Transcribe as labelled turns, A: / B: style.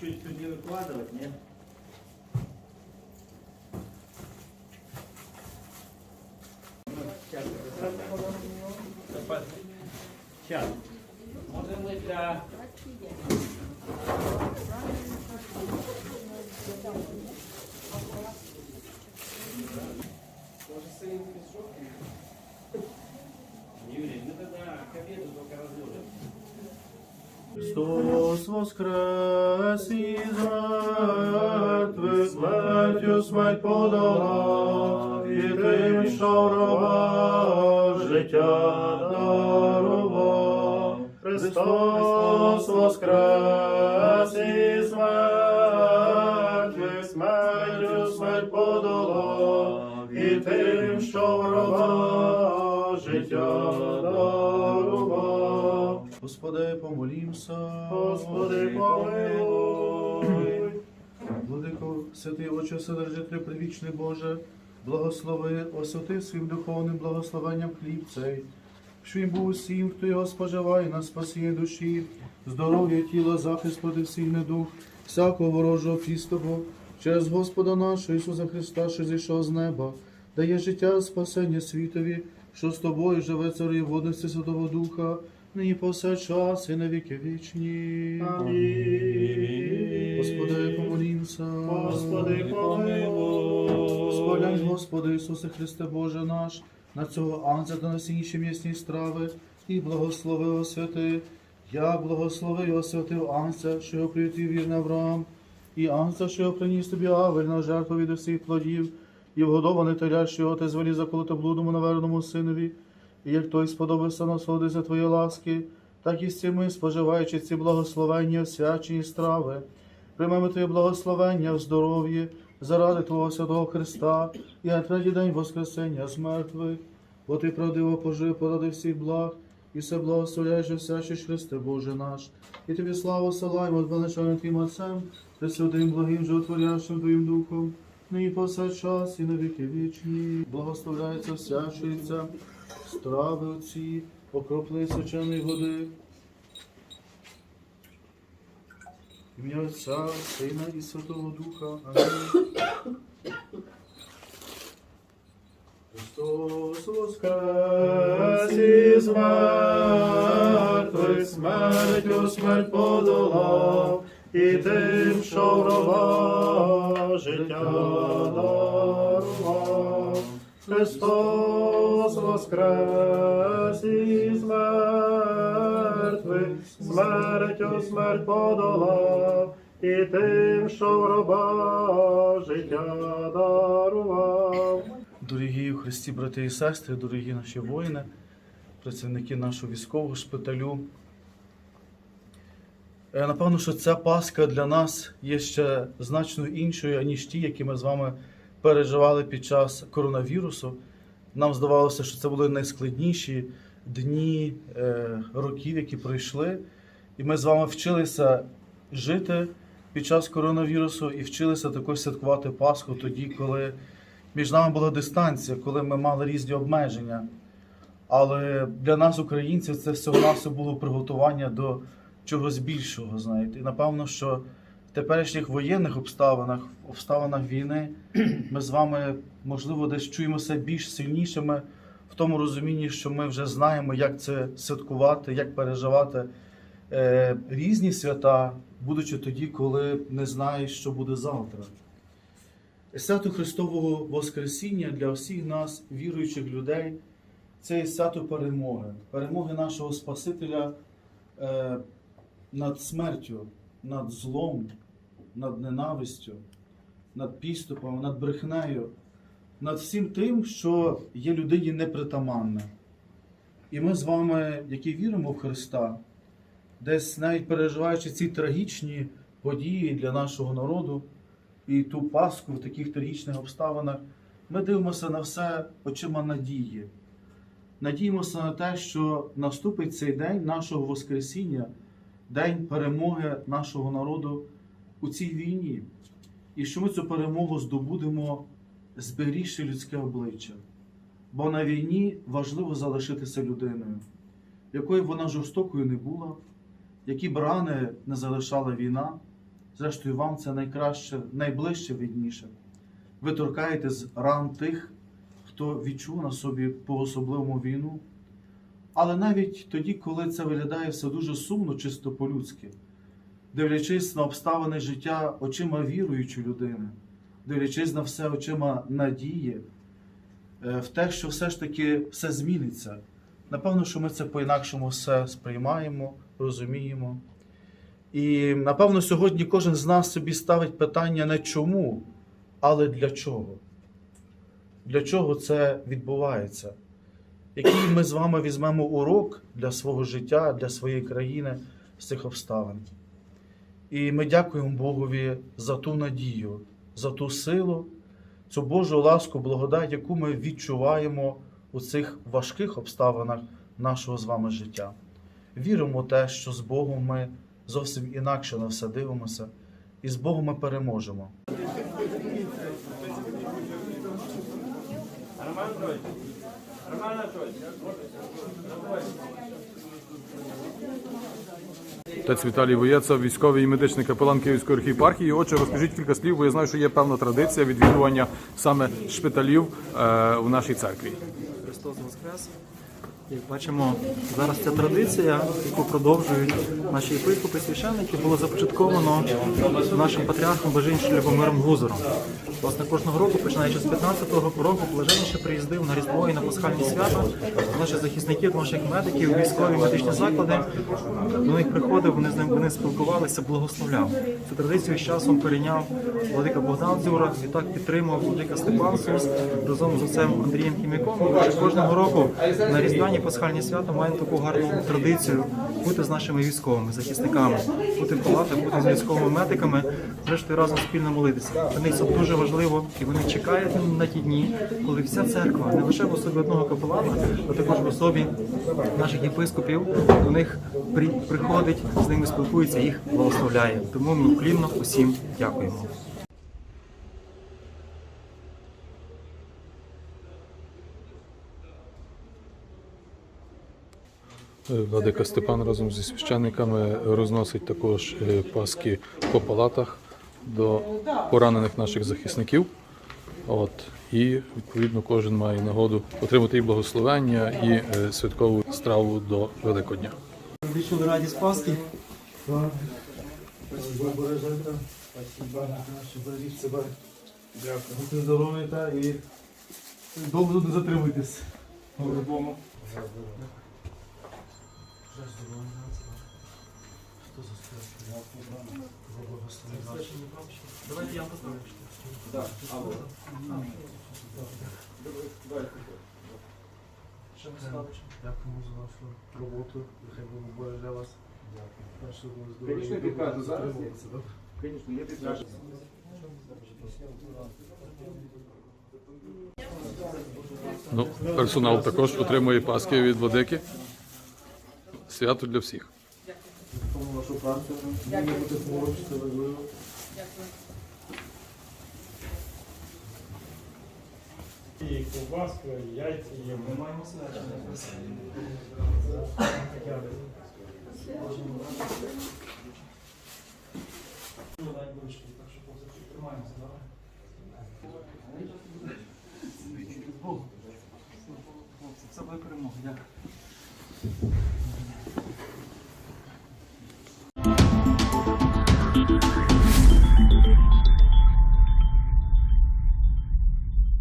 A: выкладывать, нет? Сейчас. Може ми для Юрий, ну тогда к обеду только разложим.
B: Христос воскрес із мертвих, смертю смерть подолав, і тим, що в раба життя дарував. Христос воскрес із мертвих, смертю смерть подолав, і тим, що в раба життя дарував. Господи, помолімся. Господи, помилуй. Владико, святий Отче, Вседержитель, привічний Боже, благослови, освяти своїм духовним благословенням хліб цей, що він був усім, хто його споживає на спасіння душі, здоров'я тіла, захист проти всіх недух, всякого ворожого пістого, через Господа нашого Ісуса Христа, що зійшов з неба, дає життя спасення світові, що з тобою живе царі водності Святого Духа, нині повсякчас і на віки вічні.
C: Амінь.
B: Господи, помолімся.
C: Господи, помилуй.
B: Схвалянь, Господи Ісусе Христе Боже наш, на цього анця та на всі інші м'ясні страви, і благослови освяти, як благословив і освятив анця, що його приютив вірний Авраам, і анця, що його приніс тобі Авель на жертву від усіх плодів, і вгодований теля, що його ти звелі заколоти блудому наверному синові, і як той сподобався насолодитися твої ласки, так і всі ми, споживаючи ці благословення, освячені страви, приймемо Твоє благословення в здоров'ї заради Твого святого Христа і на третій день Воскресення з мертвих, бо Ти правдиво пожив поради всіх благ, і все благословляєш всяче Христе Боже наш. І Тобі славу селаємо, величаним Твоїм Отцем, Пресвятим благим животворящим Твоїм Духом, нині повсякчас і на віки вічні. Благословляється, всячується, страви оці, окропли сочаної води. Ім'я Отця, Сина і Святого Духа. Амінь. Христос воскрес із мертвих, смертю смерть подолав, і тим, що в раба життя дарував. Христос воскрес із мертвих, смертю смерть подолав, і тим, що в раба життя дарував. Дорогі Христі, брати і сестри, дорогі наші воїни, працівники нашого військового шпиталю. Е, Напевно, що ця Пасха для нас є ще значно іншою, аніж ті, які ми з вами переживали під час коронавірусу. Нам здавалося, що це були найскладніші дні е, років, які пройшли. І ми з вами вчилися жити під час коронавірусу і вчилися також святкувати Пасху тоді, коли між нами була дистанція, коли ми мали різні обмеження. Але для нас, українців, це всього навсього було приготування до чогось більшого. Знаєте, і напевно, що в теперішніх воєнних обставинах, обставинах війни, ми з вами, можливо, десь чуємося більш сильнішими в тому розумінні, що ми вже знаємо, як це святкувати, як переживати е, різні свята, будучи тоді, коли не знаєш, що буде завтра. Свято Христового Воскресіння для всіх нас, віруючих людей, це свято перемоги, перемоги нашого Спасителя е, над смертю, над злом, над ненавистю, над підступом, над брехнею, над всім тим, що є людині непритаманне. І ми з вами, які віримо в Христа, десь навіть переживаючи ці трагічні події для нашого народу і ту Пасху в таких трагічних обставинах, ми дивимося на все очима надії. Надіємося на те, що наступить цей день нашого Воскресіння, день перемоги нашого народу у цій війні, і що ми цю перемогу здобудемо, зберігши людське обличчя. Бо на війні важливо залишитися людиною, якою вона жорстокою не була, які б рани не залишала війна, Зрештою, вам це найкраще, найближче видніше. Ви торкаєте з ран тих, хто відчув на собі по-особливому війну. Але навіть тоді, коли це виглядає все дуже сумно, чисто по-людськи, дивлячись на обставини життя очима віруючої людини, дивлячись на все очима надії, е, в те, що все ж таки все зміниться. Напевно, що ми це по-інакшому все сприймаємо, розуміємо. І напевно, сьогодні кожен з нас собі ставить питання не чому, але для чого. Для чого це відбувається? Який ми з вами візьмемо урок для свого життя, для своєї країни з цих обставин? І ми дякуємо Богові за ту надію, за ту силу, цю Божу ласку, благодать, яку ми відчуваємо у цих важких обставинах нашого з вами життя. Віримо в те, що з Богом ми зовсім інакше на все дивимося, і з Богом ми переможемо.
A: Роман Роман
D: Отець Віталій Воєца, військовий і медичний капелан Київської архієпархії. Отже, розкажіть кілька слів, бо я знаю, що є певна традиція відвідування саме шпиталів е, в нашій церкві.
E: Христос Воскрес. Як бачимо, зараз ця традиція, яку продовжують наші єпископи священники, було започатковано нашим патріархом Блаженнішим Любомиром Гузором. Власне, кожного року, починаючи з 15-го року, Блаженніше приїздив на Різдво і на Пасхальні свята до наших захисників, наших медиків, військові медичні заклади. До них приходив, вони з ним вони спілкувалися, благословляв. Цю традицію з часом перейняв владика Богдан Дзюра, і так підтримав владика Степан Сус разом з отцем Андрієм Хіміком. Кожного року на різдвяні пасхальні свята маємо таку гарну традицію бути з нашими військовими захисниками, бути в палатах, бути з військовими медиками, зрештою разом спільно молитися. Для них це дуже важливо, і вони чекають на ті дні, коли вся церква, не лише в особі одного капелана, а також в особі наших єпископів, до них при- приходить, з ними спілкується, їх благословляє. Тому ми уклінно усім дякуємо.
D: Владика Степан разом зі священниками розносить також е, паски по палатах до поранених наших захисників. От, і відповідно кожен має нагоду отримати і благословення, і е, святкову страву до Великодня.
E: Відчули радість Пасхи.
B: Дякую. Будьте здорові та і довго тут не затримуйтесь. По-любому. Що за страх?
E: Давайте я поставлю.
A: Да, алло.
E: Ще ми ставимо.
B: Дякуємо за вашу роботу. Нехай береже вас.
A: Конечно, я підкажу зараз. Конечно, я підкажу.
D: Ну, персонал також отримує паски від владики. Свято для всіх.
B: Тому вашу працю. Дякую. це важливо.
C: І ковбаска, і яйця є.
E: Ми маємо тримаємося? Хлопці, все буде перемога. Дякую.